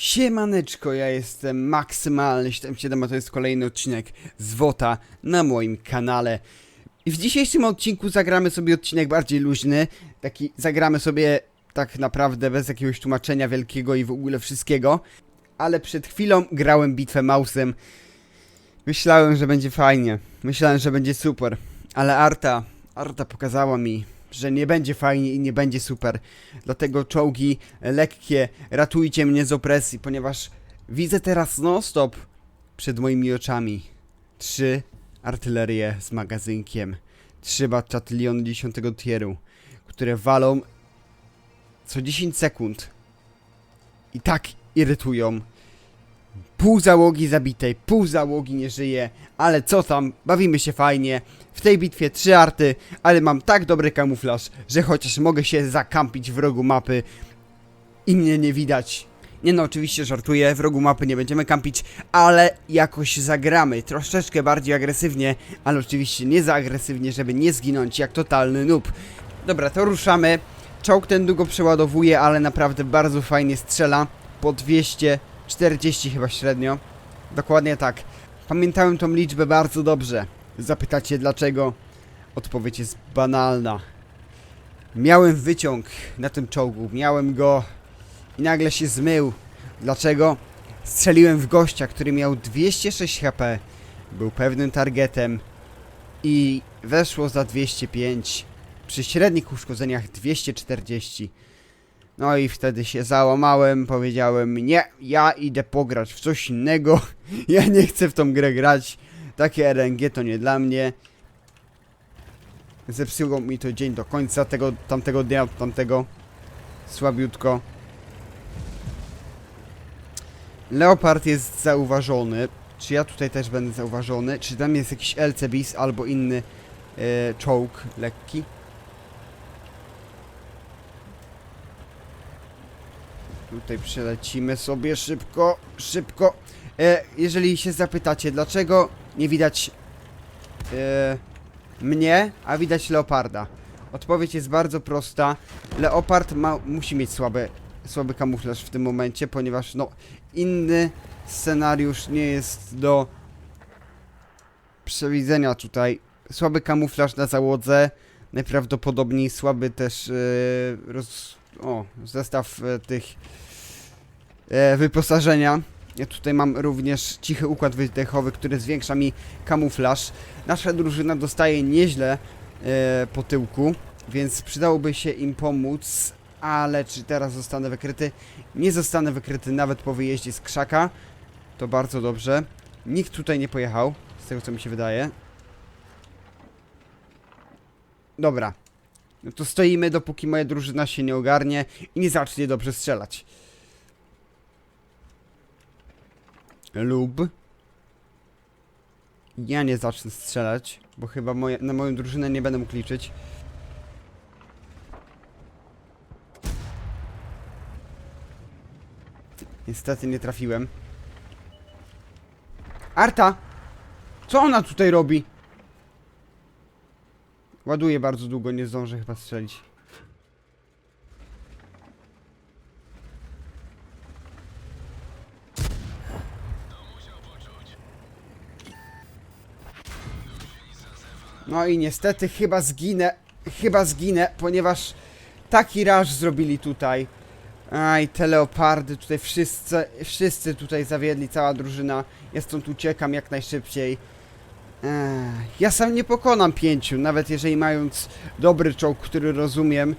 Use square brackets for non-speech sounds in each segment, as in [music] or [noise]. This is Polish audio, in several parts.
Siemaneczko, ja jestem maksymalny 77, a to jest kolejny odcinek z WOTA na moim kanale. I w dzisiejszym odcinku zagramy sobie odcinek bardziej luźny, taki zagramy sobie tak naprawdę bez jakiegoś tłumaczenia wielkiego i w ogóle wszystkiego. Ale przed chwilą grałem bitwę Mausem. Myślałem, że będzie fajnie, myślałem, że będzie super, ale Arta, Arta pokazała mi, że nie będzie fajnie i nie będzie super. Dlatego czołgi lekkie, ratujcie mnie z opresji, ponieważ widzę teraz non-stop przed moimi oczami trzy artylerie z magazynkiem, trzy battaliony 10 tieru, które walą co 10 sekund i tak irytują. Pół załogi zabitej, pół załogi nie żyje, ale co tam, bawimy się fajnie. W tej bitwie trzy arty, ale mam tak dobry kamuflaż, że chociaż mogę się zakampić w rogu mapy i mnie nie widać. Nie no, oczywiście żartuję, w rogu mapy nie będziemy kampić, ale jakoś zagramy, troszeczkę bardziej agresywnie, ale oczywiście nie za agresywnie, żeby nie zginąć jak totalny noob. Dobra, to ruszamy. Czołg ten długo przeładowuje, ale naprawdę bardzo fajnie strzela. Po 240 chyba średnio. Dokładnie tak. Pamiętałem tą liczbę bardzo dobrze. Zapytacie dlaczego? Odpowiedź jest banalna. Miałem wyciąg na tym czołgu, miałem go i nagle się zmył. Dlaczego? Strzeliłem w gościa, który miał 206 HP, był pewnym targetem i weszło za 205. Przy średnich uszkodzeniach 240. No i wtedy się załamałem, powiedziałem nie, ja idę pograć w coś innego, [laughs] ja nie chcę w tą grę grać, takie RNG to nie dla mnie. Zepsuło mi to dzień do końca tego, tamtego dnia, tamtego, słabiutko. Leopard jest zauważony, czy ja tutaj też będę zauważony, czy tam jest jakiś LCBIS albo inny e, czołg lekki. Tutaj przelecimy sobie szybko, szybko. E, jeżeli się zapytacie, dlaczego nie widać e, mnie, a widać leoparda? Odpowiedź jest bardzo prosta. Leopard ma, musi mieć słabe, słaby kamuflaż w tym momencie, ponieważ no, inny scenariusz nie jest do przewidzenia tutaj. Słaby kamuflaż na załodze, najprawdopodobniej słaby też e, roz, o, zestaw e, tych e, wyposażenia. Ja tutaj mam również cichy układ wydechowy, który zwiększa mi kamuflaż. Nasza drużyna dostaje nieźle e, po tyłku, więc przydałoby się im pomóc, ale czy teraz zostanę wykryty? Nie zostanę wykryty nawet po wyjeździe z krzaka. To bardzo dobrze. Nikt tutaj nie pojechał, z tego co mi się wydaje. Dobra. No to stoimy, dopóki moja drużyna się nie ogarnie i nie zacznie dobrze strzelać. Lub ja nie zacznę strzelać, bo chyba moje, na moją drużynę nie będę mógł liczyć. Niestety nie trafiłem. Arta! Co ona tutaj robi? Ładuje bardzo długo, nie zdążę chyba strzelić. No i niestety chyba zginę, chyba zginę, ponieważ taki raż zrobili tutaj. Aj, te leopardy, tutaj wszyscy, wszyscy tutaj zawiedli, cała drużyna. Ja stąd uciekam jak najszybciej. Ja sam nie pokonam pięciu, nawet jeżeli mając dobry czołg, który rozumiem,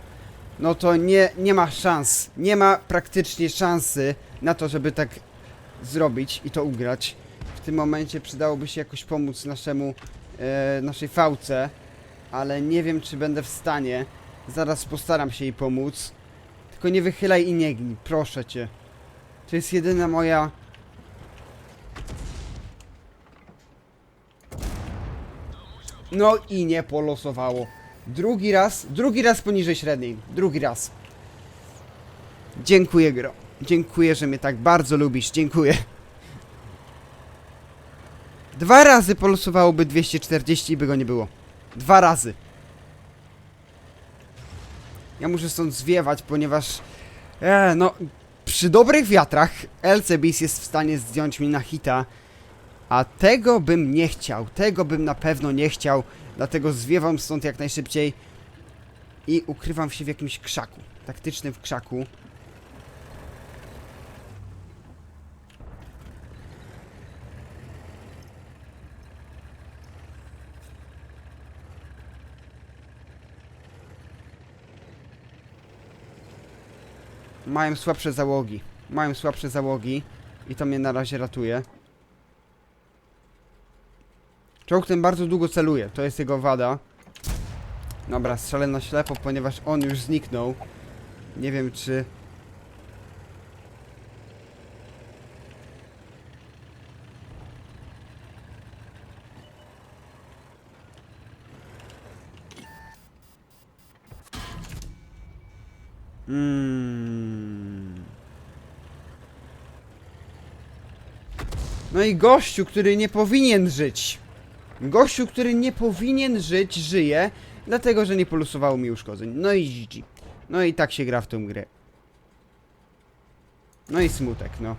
no to nie, nie ma szans, nie ma praktycznie szansy na to, żeby tak zrobić i to ugrać. W tym momencie przydałoby się jakoś pomóc naszemu, e, naszej fałce, ale nie wiem, czy będę w stanie. Zaraz postaram się jej pomóc. Tylko nie wychylaj i nie gnij, proszę cię. To jest jedyna moja No i nie polosowało. Drugi raz, drugi raz poniżej średniej. Drugi raz. Dziękuję, Gro. Dziękuję, że mnie tak bardzo lubisz. Dziękuję. Dwa razy polosowałoby 240 i by go nie było. Dwa razy. Ja muszę stąd zwiewać, ponieważ... E, no... przy dobrych wiatrach LCBs jest w stanie zdjąć mi na hita, a tego bym nie chciał, tego bym na pewno nie chciał, dlatego zwiewam stąd jak najszybciej i ukrywam się w jakimś krzaku, taktycznym krzaku. Mają słabsze załogi. Mają słabsze załogi i to mnie na razie ratuje. Czołg ten bardzo długo celuje, to jest jego wada. Dobra, strzelę na ślepo, ponieważ on już zniknął. Nie wiem czy... Mm. No i gościu, który nie powinien żyć. Gościu, który nie powinien żyć, żyje, dlatego że nie polusowało mi uszkodzeń. No i GG. No i tak się gra w tą grę. No i smutek, no.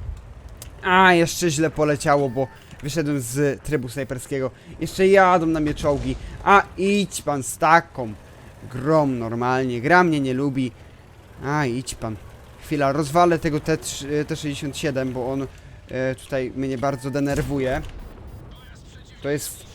A, jeszcze źle poleciało, bo wyszedłem z trybu snajperskiego. Jeszcze jadą na mnie czołgi. A, idź pan z taką grom normalnie. Gra mnie nie lubi. A, idź pan. Chwila, rozwalę tego T3, T67, bo on e, tutaj mnie bardzo denerwuje. To jest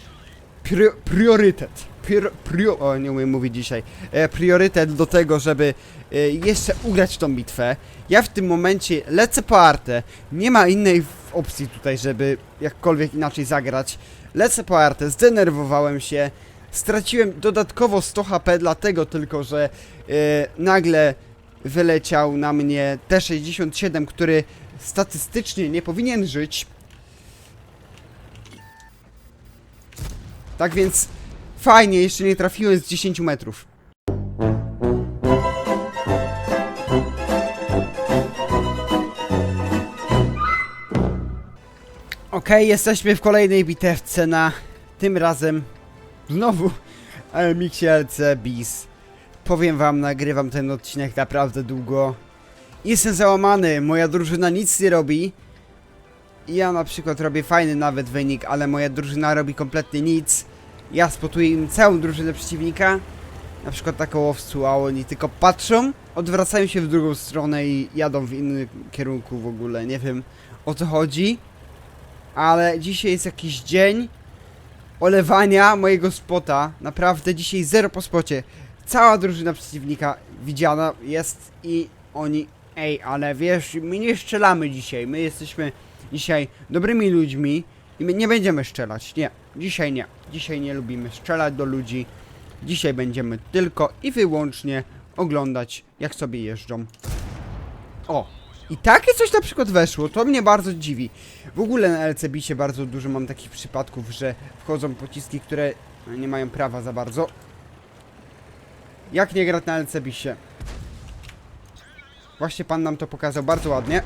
prio, priorytet. Prio, prio, o, nie umiem mówić dzisiaj. E, priorytet do tego, żeby e, jeszcze ugrać tą bitwę. Ja w tym momencie lecę po artę. Nie ma innej opcji tutaj, żeby jakkolwiek inaczej zagrać. Lecę po artę, zdenerwowałem się. Straciłem dodatkowo 100 HP, dlatego tylko, że e, nagle wyleciał na mnie T67, który statystycznie nie powinien żyć. Tak więc fajnie, jeszcze nie trafiłem z 10 metrów. Okej, jesteśmy w kolejnej bitewce na tym razem znowu Mixie LC Bis. Powiem wam, nagrywam ten odcinek naprawdę długo. Jestem załamany, moja drużyna nic nie robi. Ja na przykład robię fajny nawet wynik, ale moja drużyna robi kompletnie nic. Ja spotuję im całą drużynę przeciwnika, na przykład taką owcu, a oni tylko patrzą, odwracają się w drugą stronę i jadą w innym kierunku w ogóle. Nie wiem o co chodzi, ale dzisiaj jest jakiś dzień olewania mojego spota. Naprawdę dzisiaj zero po spocie. Cała drużyna przeciwnika widziana jest i oni, ej, ale wiesz, my nie strzelamy dzisiaj, my jesteśmy dzisiaj dobrymi ludźmi i nie będziemy strzelać, nie, dzisiaj nie, dzisiaj nie lubimy strzelać do ludzi, dzisiaj będziemy tylko i wyłącznie oglądać jak sobie jeżdżą. O, i takie coś na przykład weszło, to mnie bardzo dziwi. W ogóle na LCB bardzo dużo mam takich przypadków, że wchodzą pociski, które nie mają prawa za bardzo. Jak nie grać na LCB-sie? Właśnie pan nam to pokazał bardzo ładnie.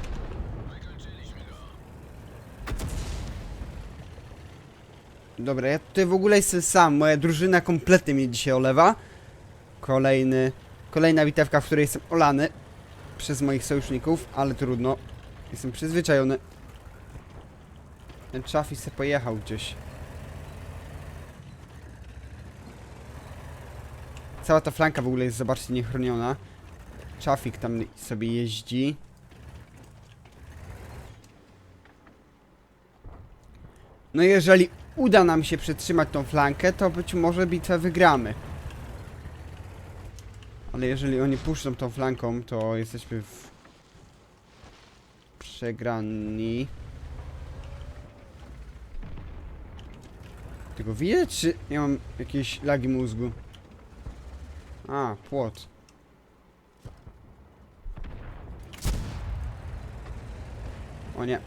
Dobra, ja tutaj w ogóle jestem sam. Moja drużyna kompletnie mnie dzisiaj olewa. Kolejny, kolejna bitewka, w której jestem olany przez moich sojuszników, ale trudno. Jestem przyzwyczajony. Ten Chaffee se pojechał gdzieś. Cała ta flanka w ogóle jest, zobaczcie, niechroniona. Chaffik tam sobie jeździ. No jeżeli uda nam się przetrzymać tą flankę, to być może bitwę wygramy. Ale jeżeli oni puszczą tą flanką, to jesteśmy w... przegrani. Tylko widać, czy ja mam jakieś lagi mózgu? A, płot. O nie.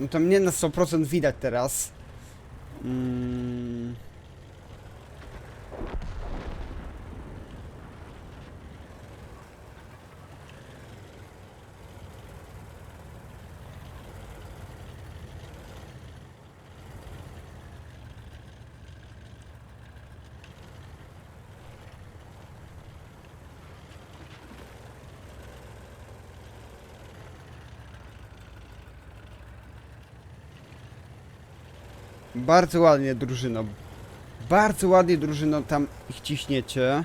No to mnie na 100% widać teraz. 嗯 Bardzo ładnie, drużyno. Bardzo ładnie, drużyno, tam ich ciśniecie.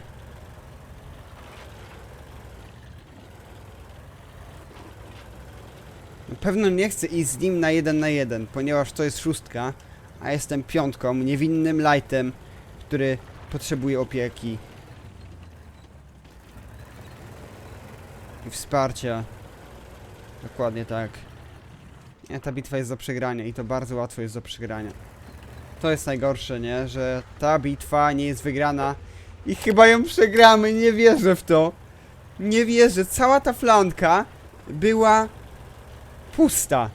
Na pewno nie chcę iść z nim na jeden na jeden, ponieważ to jest szóstka, a jestem piątką, niewinnym lightem, który potrzebuje opieki. I wsparcia. Dokładnie tak. Nie, ta bitwa jest do przegrania i to bardzo łatwo jest do przegrania. To jest najgorsze, nie? Że ta bitwa nie jest wygrana i chyba ją przegramy, nie wierzę w to. Nie wierzę, cała ta flanka była pusta.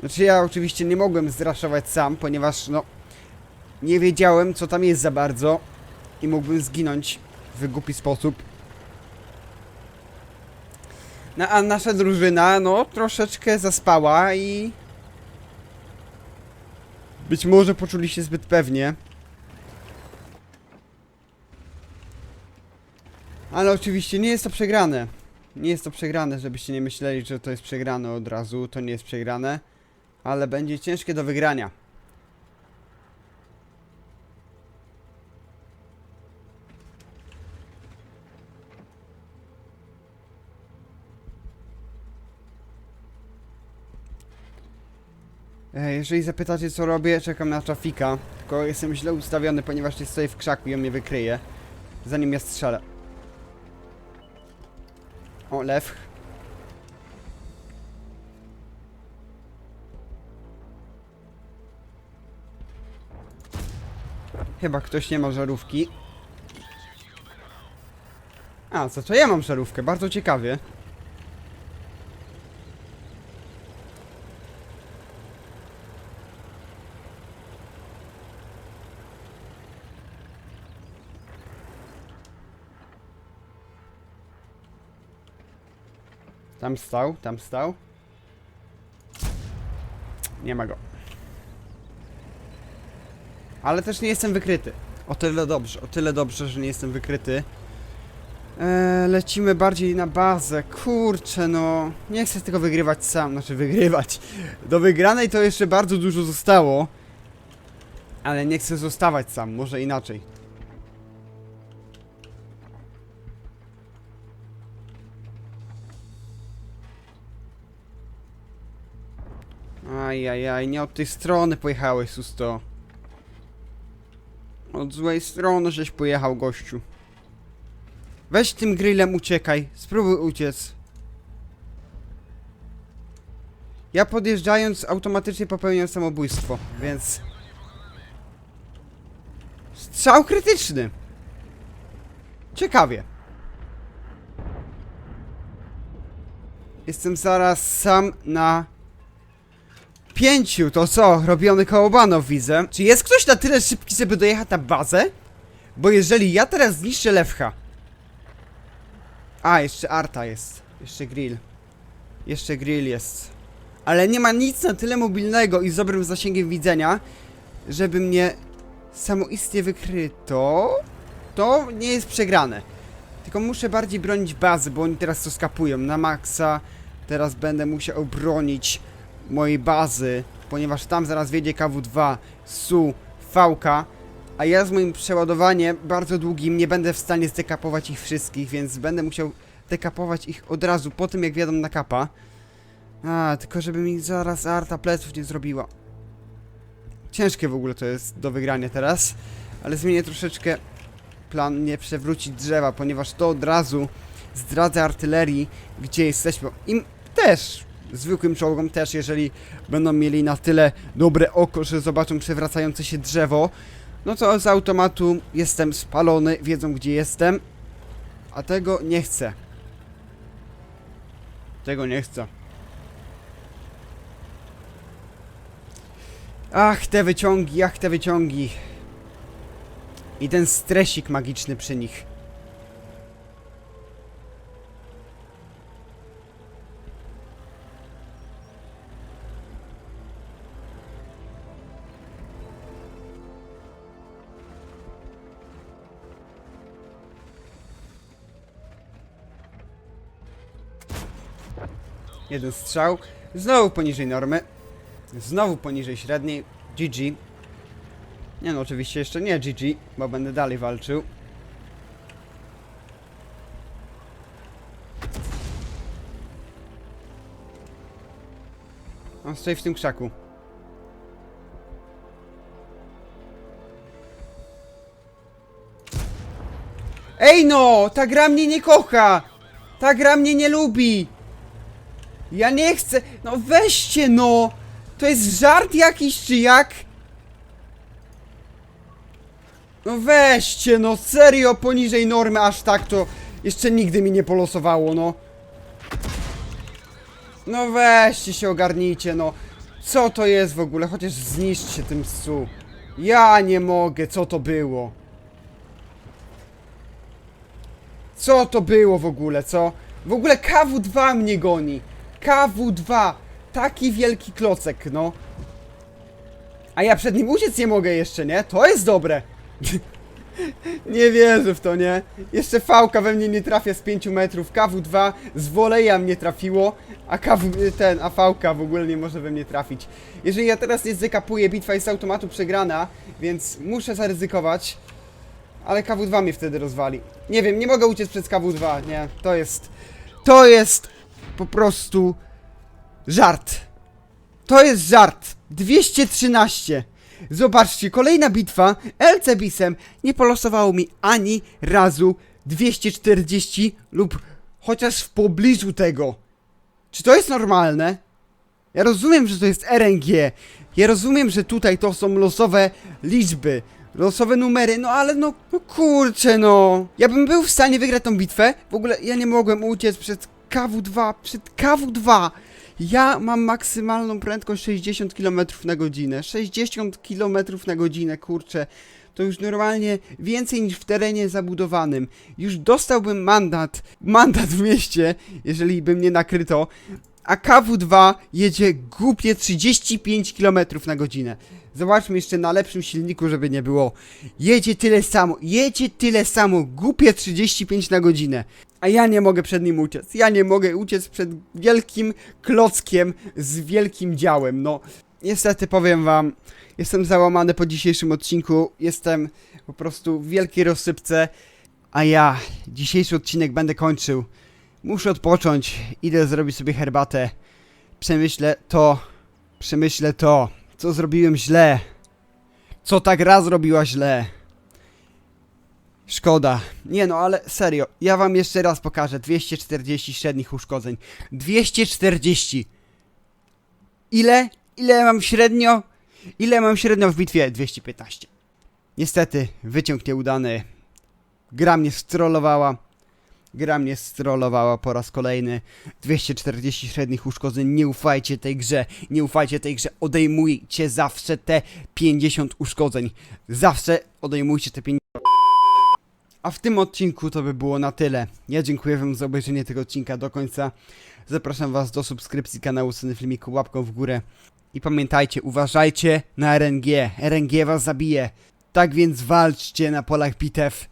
Znaczy ja oczywiście nie mogłem zraszować sam, ponieważ no nie wiedziałem co tam jest za bardzo i mógłbym zginąć w głupi sposób. No, a nasza drużyna, no, troszeczkę zaspała i... Być może poczuli się zbyt pewnie. Ale oczywiście nie jest to przegrane. Nie jest to przegrane, żebyście nie myśleli, że to jest przegrane od razu. To nie jest przegrane. Ale będzie ciężkie do wygrania. Jeżeli zapytacie co robię, czekam na trafika. Tylko jestem źle ustawiony, ponieważ jest tutaj w krzaku i on mnie wykryje. Zanim ja strzelę. O, lew. Chyba ktoś nie ma żarówki. A, co to ja mam żarówkę? Bardzo ciekawie. Tam stał, tam stał. Nie ma go. Ale też nie jestem wykryty. O tyle dobrze, o tyle dobrze, że nie jestem wykryty. Eee, lecimy bardziej na bazę. Kurczę, no. Nie chcę tego wygrywać sam, znaczy wygrywać. Do wygranej to jeszcze bardzo dużo zostało. Ale nie chcę zostawać sam, może inaczej. Ajajaj, nie od tej strony pojechałeś, Susto. Od złej strony żeś pojechał, gościu. Weź tym grillem uciekaj, spróbuj uciec. Ja podjeżdżając automatycznie popełniam samobójstwo, więc... Strzał krytyczny! Ciekawie. Jestem zaraz sam na Pięciu, to co? Robiony kołobanow widzę. Czy jest ktoś na tyle szybki, żeby dojechać na bazę? Bo jeżeli ja teraz zniszczę Lewcha... A, jeszcze Arta jest. Jeszcze grill. Jeszcze grill jest. Ale nie ma nic na tyle mobilnego i z dobrym zasięgiem widzenia, żeby mnie samoistnie wykryto. To nie jest przegrane. Tylko muszę bardziej bronić bazy, bo oni teraz to skapują na maksa. Teraz będę musiał bronić mojej bazy, ponieważ tam zaraz wjedzie KW2, SU, VK, a ja z moim przeładowaniem bardzo długim nie będę w stanie zdekapować ich wszystkich, więc będę musiał dekapować ich od razu po tym jak wjadą na kapa. A, tylko żeby mi zaraz Arta pleców nie zrobiła. Ciężkie w ogóle to jest do wygrania teraz, ale zmienię troszeczkę plan nie przewrócić drzewa, ponieważ to od razu zdradza artylerii, gdzie jesteśmy. Im też zwykłym czołgom też, jeżeli będą mieli na tyle dobre oko, że zobaczą przewracające się drzewo, no to z automatu jestem spalony, wiedzą gdzie jestem, a tego nie chcę. Tego nie chcę. Ach, te wyciągi, ach, te wyciągi. I ten stresik magiczny przy nich. Jeden strzał. Znowu poniżej normy. Znowu poniżej średniej. GG. Nie no, oczywiście jeszcze nie GG, bo będę dalej walczył. On stoi w tym krzaku. Ej no! Ta gra mnie nie kocha! Ta gra mnie nie lubi! Ja nie chcę! No weźcie no! To jest żart jakiś czy jak? No weźcie no, serio poniżej normy aż tak to jeszcze nigdy mi nie polosowało no. No weźcie się ogarnijcie no. Co to jest w ogóle? Chociaż zniszczcie tym psu. Ja nie mogę, co to było? Co to było w ogóle, co? W ogóle KW2 mnie goni. KW2. Taki wielki klocek, no. A ja przed nim uciec nie mogę jeszcze, nie? To jest dobre. [laughs] nie wierzę w to, nie? Jeszcze fałka we mnie nie trafia z 5 metrów. KW2 z woleja mnie trafiło, a KW, ten, a fałka w ogóle nie może we mnie trafić. Jeżeli ja teraz nie zekapuję, bitwa jest z automatu przegrana, więc muszę zaryzykować. Ale KW2 mnie wtedy rozwali. Nie wiem, nie mogę uciec przez KW2, nie. To jest... To jest po prostu żart. To jest żart. 213. Zobaczcie, kolejna bitwa LC Bisem nie polosowało mi ani razu 240 lub chociaż w pobliżu tego. Czy to jest normalne? Ja rozumiem, że to jest RNG. Ja rozumiem, że tutaj to są losowe liczby, losowe numery, no ale no, no kurczę no. Ja bym był w stanie wygrać tą bitwę. W ogóle ja nie mogłem uciec przed KW2, przed KW2. Ja mam maksymalną prędkość 60 km na godzinę. 60 km na godzinę, kurczę. To już normalnie więcej niż w terenie zabudowanym. Już dostałbym mandat, mandat w mieście, jeżeli by mnie nakryto. A KW2 jedzie głupie 35 km na godzinę. Zobaczmy jeszcze na lepszym silniku, żeby nie było. Jedzie tyle samo, jedzie tyle samo, głupie 35 na godzinę. A ja nie mogę przed nim uciec. Ja nie mogę uciec przed wielkim klockiem z wielkim działem. No, niestety powiem wam, jestem załamany po dzisiejszym odcinku. Jestem po prostu w wielkiej rozsypce. A ja dzisiejszy odcinek będę kończył. Muszę odpocząć, idę zrobić sobie herbatę. Przemyślę to, przemyślę to, co zrobiłem źle. Co ta gra zrobiła źle. Szkoda. Nie no, ale serio, ja wam jeszcze raz pokażę 240 średnich uszkodzeń. 240. Ile? Ile mam średnio? Ile mam średnio w bitwie? 215. Niestety, wyciąg nieudany. Gra mnie strollowała. Gra mnie strollowała po raz kolejny. 240 średnich uszkodzeń. Nie ufajcie tej grze. Nie ufajcie tej grze. Odejmujcie zawsze te 50 uszkodzeń. Zawsze odejmujcie te 50. A w tym odcinku to by było na tyle. Ja dziękuję wam za obejrzenie tego odcinka do końca. Zapraszam was do subskrypcji kanału Sceny Filmiku łapką w górę. I pamiętajcie, uważajcie na RNG. RNG was zabije. Tak więc walczcie na polach bitew.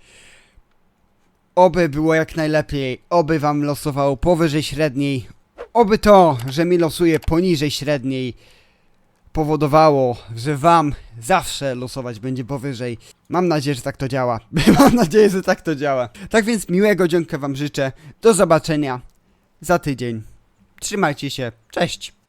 Oby było jak najlepiej, oby wam losowało powyżej średniej, oby to, że mi losuje poniżej średniej, powodowało, że wam zawsze losować będzie powyżej. Mam nadzieję, że tak to działa. [laughs] Mam nadzieję, że tak to działa. Tak więc miłego dzionka wam życzę. Do zobaczenia za tydzień. Trzymajcie się. Cześć.